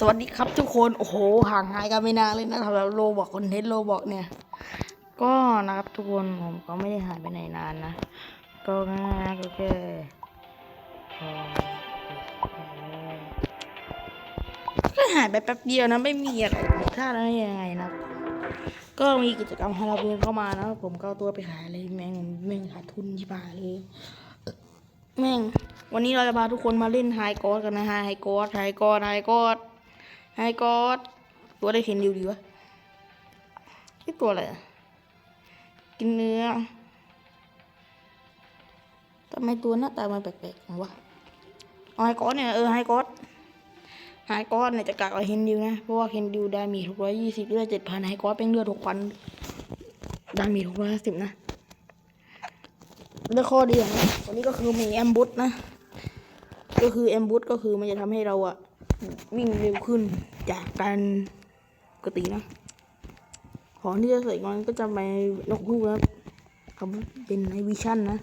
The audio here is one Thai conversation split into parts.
สวัสดีครับทุกคน โอ้โห ห่างหายกันไม่นานเลยนะสำหรับโลบอกคอนเทนต์โลบอกเนี่ย ก็นะครับทุกคนผมก็ไม่ได้หายไปไหนนานนะ ก็ง่ายก็แค่เอ่อก็หายไปแป๊บเดียวนะ ไม่มีอะไรผิดพลาดอะไรยังไงนะ ก็มีกิจกรรมฮาโลวีนเข้ามานะ ผมก็ตัวไปขายเลยแม่งแม่งขาดทุนที่บ้าเลยแม่งวันนี้เราจะพาทุกคนมาเล่นไฮกอดกันนะฮะไฮกอดไฮกอดไฮกอด ไฮกอดตัวได้เห็นดิวดีวะนี่ตัวอะไรอะกินเนื้อทำไมตัวหน้าตามันแปลกๆจังวะเอาไฮกอดเนี่ยเออไฮกอดไฮกอดเนี่ยจะกักเอาเฮนดิวนะ เพราะว่าเฮนดิวได้มีหกร้อยยี่สิบเลือดเจ็ดพันไฮกอดเป็นเลือดหกพันได้มีหกร้อยสิบนะเรื่องข้อดีของมันวันนี้ก็คือมีแอมบูสนะ ก็คือแอมบูสก็คือมันจะทำให้เราอะ วิ่งเร็วขึ้นจากการปกตินะ ของที่จะใส่ก่อนก็จะไปนกฮูกครับกับเป็นไนวิชั่นนะ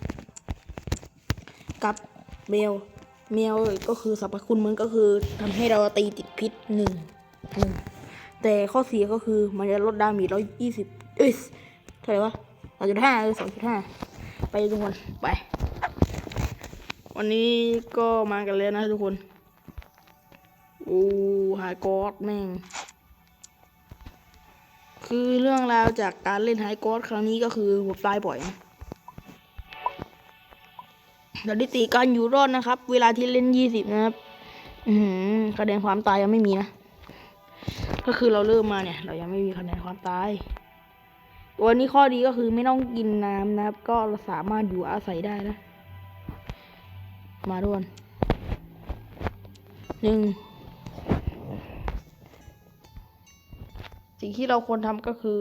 กับเมลเมลก็คือสรรพคุณมันก็คือทำให้เราตีติดพิษหนึ่งหนึ่งแต่ข้อเสียก็คือมันจะลดดาเมจร้อยยี่สิบเอ้ยเท่าไหร่วะสองจุดห้าเออสองจุดห้าไปทุกคนไป วันนี้ก็มากันแล้วนะทุกคน หายกอดแม่ง คือเรื่องราวจากการเล่นไฮกอดครั้งนี้ก็คือผมตายบ่อยสถิติการอยู่รอดนะครับ เวลาที่เล่นยี่สิบนะครับ อือหือคะแนนความตายยังไม่มีนะ ก็คือเราเริ่มมาเนี่ย เรายังไม่มีคะแนนความตาย ตัวนี้ข้อดีก็คือไม่ต้องกินน้ำนะครับ ก็เราสามารถอยู่อาศัยได้นะ มาด้วยหนึ่ง สิ่งที่เราควรทำก็คือ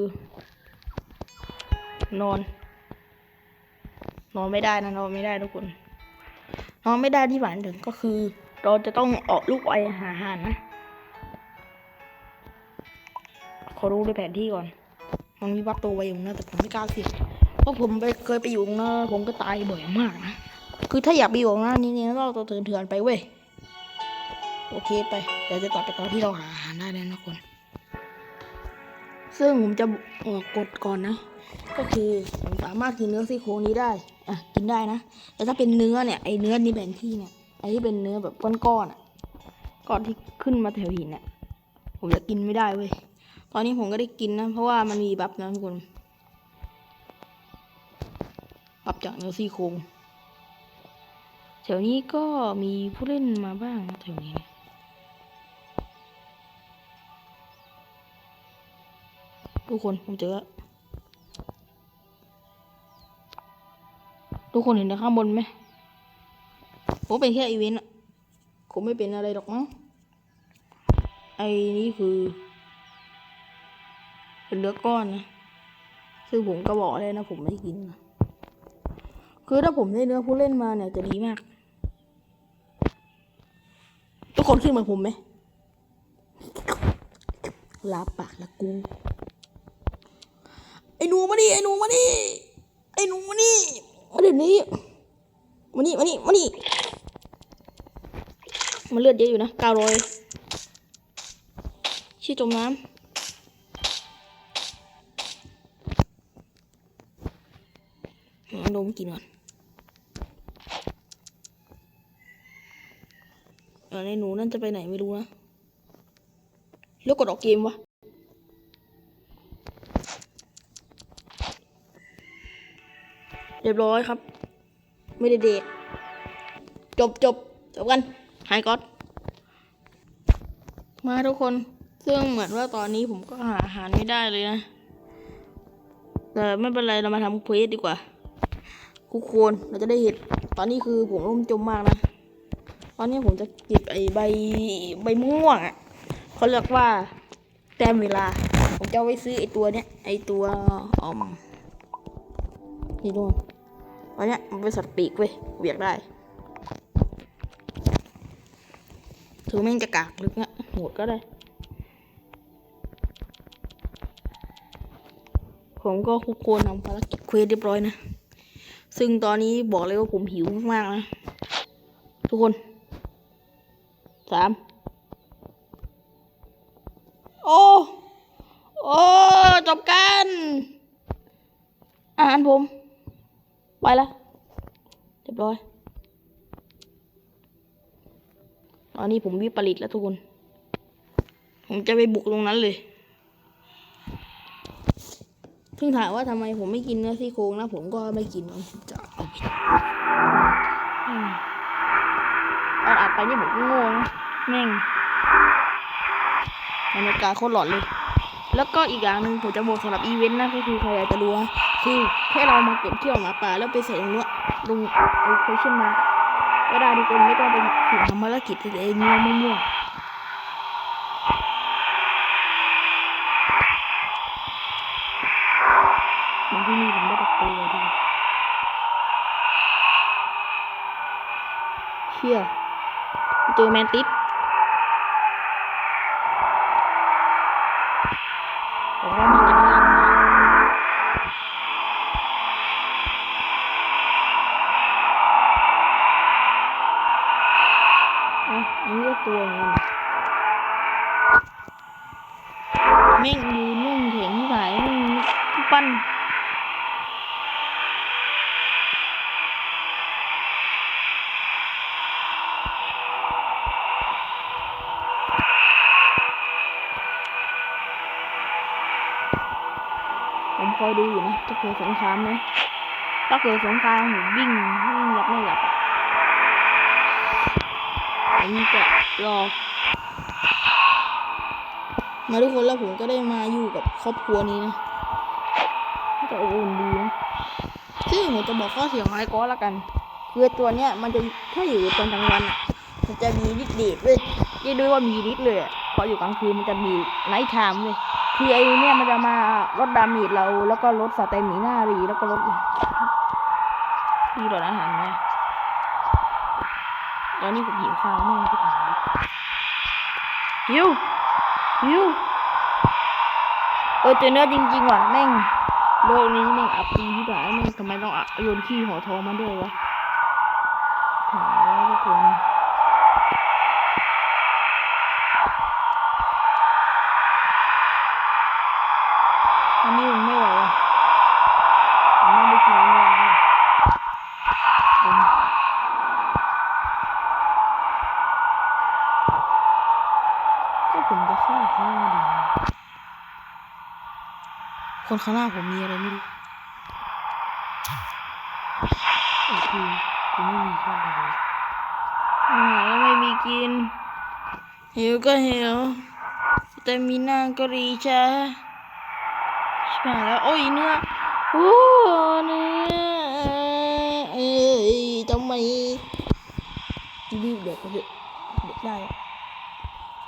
นอน นอนไม่ได้นะนอนไม่ได้ทุกคน นอนไม่ได้ที่หมายถึงก็คือ เราจะต้องออกลูกไปหาอาหารนะขอรู้ในแผนที่ก่อน มันมีวัดตัวไว้อยู่นะแต่ผมไม่กล้าเสี่ยงเพราะผมไปเคยไปอยู่นะผมก็ตายบ่อยมากนะคือถ้าอยากไปอยู่นะนี่นี่เราตัวเถื่อนๆไปเว้ยโอเคไปเดี๋ยวจะตัดไปตอนที่เราหาอาหารได้แล้วนะคน ซึ่งผมจะออกกฎก่อนนะ ก็คือผมสามารถกินเนื้อซี่โครงนี้ได้ อะ กินได้นะ แต่ถ้าเป็นเนื้อเนี่ย ไอเนื้อนี่แบ่งที่เนี่ย ไอที่เป็นเนื้อแบบก้อนๆอะ ก้อนที่ขึ้นมาแถวหินเนี่ยผมจะกินไม่ได้เว้ย ตอนนี้ผมก็ได้กินนะ เพราะว่ามันมีบัฟนะทุกคน บัฟจากเนื้อซี่โครงแถวนี้ก็มีผู้เล่นมาบ้างนะแถวนี้ ทุกคนผมเจอแล้วทุกคนเห็นในข้างบนไหมผมเป็นแค่อีเวนต์อะผมไม่เป็นอะไรหรอกมั้งไอ้นี่คือเป็นเนื้อก้อนนะซึ่งผมก็บอกเลยนะผมไม่กินนะคือถ้าผมได้เนื้อผู้เล่นมาเนี่ยจะดีมาก ทุกคนคิดเหมือนผมไหมลาปากละกู หนูมานี่ไอ้หนูมานี่ไอ้หนูมานี่มาเดี๋ยวนี้มานี่มานี่มานี่มันเลือดเยอะอยู่นะเก้าร้อยชื่อจมน้ำเอานมกินก่อนเออในหนูนั่นจะไปไหนไม่รู้นะ แล้วกดออกเกมวะ เรียบร้อยครับ ไม่ได้เด็กจบจบจบกันหายก๊อตมาทุกคนซึ่งเหมือนว่าตอนนี้ผมก็หาอาหารไม่ได้เลยนะแต่ไม่เป็นไรเรามาทำเควสดีกว่าทุกคนเราจะได้เห็นตอนนี้คือผมร่มจมมากนะ ตอนนี้ผมจะเก็บไอ้ใบใบม่วงอะเขาเรียกว่าแต้มเวลา ผมจะเอาไว้ซื้อไอ้ตัวเนี้ยไอ้ตัวออมนี่ดูต อนเนี้ยมันเป็นสัตว์ปีกเว้ยเวียกได้ ถึงแม่งจะกากลึกนะโหดก็ได้ ผมก็คุกโคนทำภารกิจเควสเรียบร้อยนะ ซึ่งตอนนี้บอกเลยว่าผมหิวมากๆนะ ทุกคน สาม โอ้ โอ้ จบกันอาหารผม ไปแล้วเรียบร้อยตอนนี้ผมวิปริตแล้วทุกคน ผมจะไปบุกตรงนั้นเลยซึ่งถามว่าทำไมผมไม่กินเนื้อซี่โครงนะ ผมก็ไม่กินมันจะเอาไปอืมตอนอัดไปนี่ผมก็โง่นะแม่งบรรยากาศโคตรหลอนเลย แล้วก็อีกอย่างหนึ่งผมจะบอกสำหรับอีเวนต์นะก็คือใครอยากจะรู้คือแค่เรามาเก็บเที่ยวหมาป่าแล้วไปใส่ตรงนู้นลงไอ้โคชั่นมาก็ได้ทุกคนไม่ต้องไปถึงทำภารกิจอะไรเงี้ยมั่วๆบางที่นี่ผมได้ตัดตัวเลยดีเชี่ยเจอแมนติส ผมว่ามันจะไม่รักนะเอ้าอันนี้ก็ตัวเหมือนกันแม่งยืนแม่งแ คอยดูอยู่นะจะเกิดสงครามไหมถ้าเกิดสงครามผมวิ่งวิ่งยับไม่หยับอะผมจะรอมาทุกคนแล้วผมก็ได้มาอยู่กับครอบครัวนี้นะก็จะอบอุ่นดีนะซึ่งผมจะบอกข้อเสียของไอ้ก้อนละกันคือตัวเนี้ยมันจะถ้าอยู่ตอนกลางวันอะมันจะมีฤทธิ์เดชเว้ยเรียกด้วยว่ามีฤทธิ์เลยพออยู่กลางคืนมันจะมีไนท์ไทม์เลย คือไอ้เนี่ยมันจะมาลดดาเมจเรา แล้วก็ลดสเตมิน่ารีแล้วก็ลดมีหลอดอาหารไหมตอนนี้ผมหิวข้าวมากทุกคนหิวหิวเออเจอเนื้อจริงๆว่ะแม่งโลกนี้แม่งอับปีที่แบบแม่งทำไมต้องอโยนขี้หัวทองมาด้วยวะหาทุกคน นนี้มันไม่ไหวว่ะผมไม่ได้กินน้ำยาเลยผมก็ผมจะฆ่าเขาดีคนข้างหน้าผมมีอะไรไม่รู้โอ้โหกูไม่มีข้าวเลยอาหารไม่มีกินหิวก็หิวแต่มีนางก็รีชา ชิบหาแล้วโอ้ยเนื้อโอ้เนื้อเอ้ยทำไมรีบเด็กเด็กเด็กได้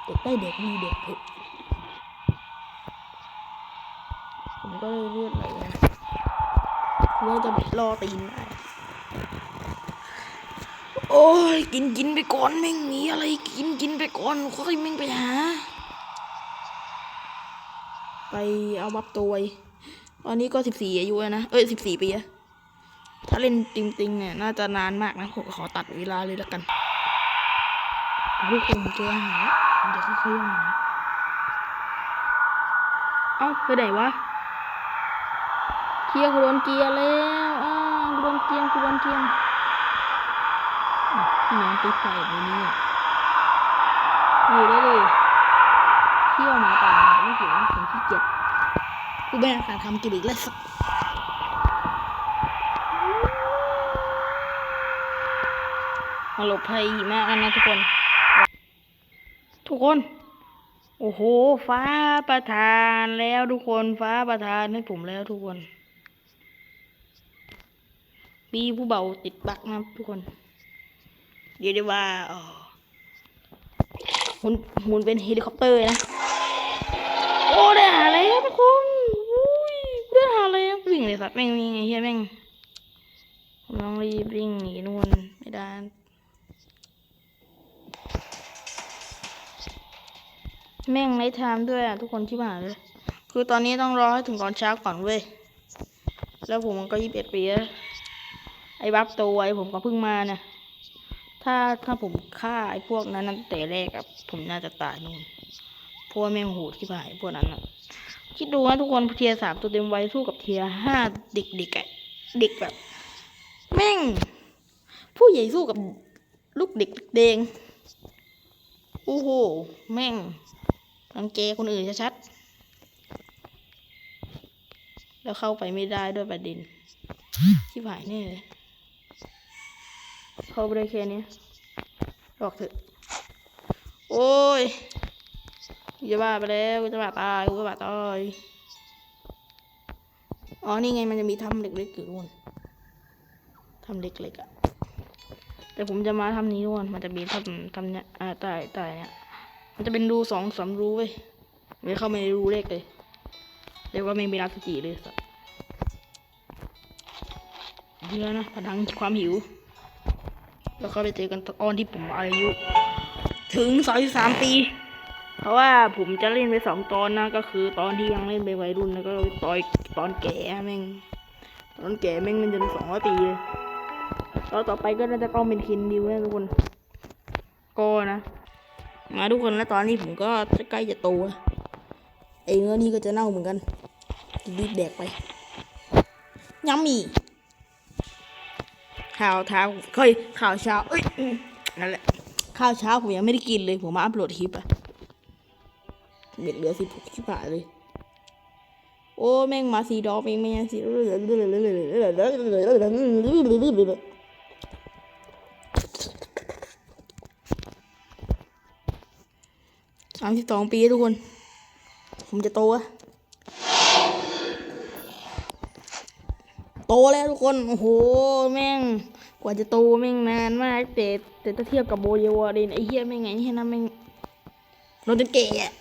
เด็กได้เด็กดีเด็กเถอะผมก็เลยเลือดไหลนะเพื่อจะรอตีนได้โอ้ยกินกินไปก่อนแม่งมีอะไรกินกินไปก่อนค่อยแม่งไปหา ไปเอาบัฟตัวไตอนนี้ก็สิบสี่อายุแล้วนะ เอ้ยสิบสี่ปีอะถ้าเล่นจริงๆเนี่ย น่าจะนานมากนะผมขอตัดเวลาเลยแล้วกันลูกผมเจออาหารผมจะค่อยๆย่องหาเอ้าไปไหนวะเคียร์กูโดนเกียร์แล้วอ้าวกูโดนเกียร์กูโดนเกียร์ที่น้องติดไฟแบบนี้อ่อยู่ได้เลยเที่ยวมาป่าไม่เกี่ยวกับผมขี้เกียจ กูไม่อยากทำกินอีกแล้วสักมาหลบภัยมากกันนะทุกคน ทุกคน โอ้โห ฟ้าประทานแล้วทุกคน ฟ้าประทานให้ผมแล้วทุกคน มีผู้เบาติดบักนะทุกคนเรียกได้ว่าหมุนหมุนเป็นเฮลิคอปเตอร์นะ โอ้ได้หาแล้วทุกคนอุ้ยได้หาแล้ววิ่งเลย สัตว์แม่งวิ่งไงเฮียแม่งผมต้องรีบวิ่งหนีนู่นไม่ได้แม่งไนท์ไทม์ด้วยอะทุกคนที่มาเลย คือตอนนี้ต้องรอให้ถึงตอนเช้าก่อนเว้ย แล้วผมก็ยี่สิบเอ็ดปีแล้ว ไอ้บัฟตัวไอ้ผมก็เพิ่งมาเนี่ย ถ้าถ้าผมฆ่าไอ้พวกนั้นตั้งแต่แรกอะผมน่าจะตายนู่นเพราะว่าแม่งโหดที่ผ่ายพวกนั้นอะ คิดดูนะทุกคนเทียสามตัวเต็มไว้สู้กับเทียห้าเด็กๆอะเด็กแบบแม่ง ผู้ใหญ่สู้กับลูกเด็กเดงโอ้โห แม่งรังเกคนอื่นชัดๆแล้วเข้าไปไม่ได้ด้วยประเด็นที่ผ่ายแน่เลยเขาไปได้แค่เนี้ยบอกเถอะ โอ้ย จะบ้าไปแล้วกูจะบ้าตายกูจะบ้าตายอ๋อนี่ไงมันจะมีถ้ำเล็กๆอยู่นู่นถ้ำเล็กๆอะแต่ผมจะมาทำนี้ด้วยมันจะมีถ้ำถ้ำเนี้ยอ่าใต้ใต้เนี้ยมันจะเป็นรูสองสามรูเว้ยไม่เข้าไม่รูเล็กเลย เรียกว่าไม่มีรัสจีเลยสัสเยอะนะพลังความหิว แล้วก็ไปเจอกันตอนที่ผมอายุ ถึงสามสามปี เพราะว่าผมจะเล่นไปสองตอนนะก็คือตอนที่ยังเล่นเป็นวัยรุ่นแล้วก็ตอนตอนแก่แม่งตอนแก่แม่งมันจะสองร้อยปีเลยตอนต่อไปก็น่าจะต้องเป็นคินดิวนะทุกคนก็นะมาทุกคนแล้วตอนนี้ผมก็ใกล้จะโตแล้วไอ้เนื้อนี่ก็จะเน่าเหมือนกันรีบแดกไปยำมีข้าวเท้าค่อยข้าวเช้าเอ้ยนั่นแหละ ข้าวเช้าผมยังไม่ได้กินเลย ผมมาอัพโหลดคลิปอะ เบ็ดเหลือสิบคลิปหายเลย โอ้แม่งมาสีดอกเองไม่ยังสีสามสิบสองปีทุกคน ผมจะโตอะโตแล้วทุกคน โอ้โห แม่ง กว่าจะโตแม่งนานมาก แต่แต่ถ้าเทียบกับโบเยวอเดนไอเหี้ยแม่งไงเหี้ยนะแม่งเราจะแก่อะ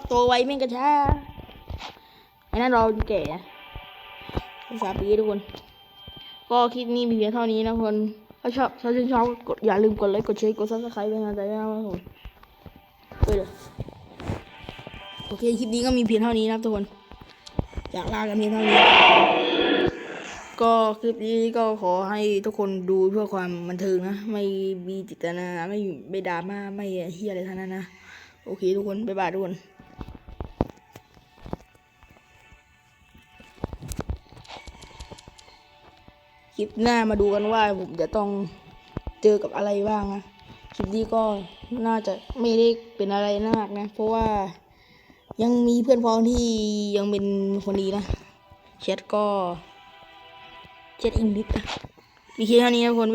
บโตไวแม่งกระชาไอ้นั่นเราจะแก่อะสาปีทุกคน ก็คลิปนี้มีเพียงเท่านี้นะทุกคนถ้าชอบถ้าชื่นชอบกดอย่าลืมกดไลค์กดแชร์กดซับสไครป์เป็นกำลังใจให้นะครับผมไปเลยโอเคคลิปนี้ก็มีเพียงเท่านี้นะทุกคนอยากลากันเพียงเท่านี้ ก็คลิปนี้ก็ขอให้ทุกคนดูเพื่อความบันเทิงนะ ไม่มีจิตนาไม่ไม่ดราม่าไม่เฮียอะไรทั้งนั้นนะ โอเคทุกคนบ๊ายบายทุกคน คลิปหน้ามาดูกันว่าผมจะต้องเจอกับอะไรบ้างนะคลิปนี้ก็น่าจะไม่ได้เป็นอะไรมากนะ เพราะว่ายังมีเพื่อนพ้องที่ยังเป็นคนดีนะแชทก็แชทอิงลิสนะมีแค่นี้นะคน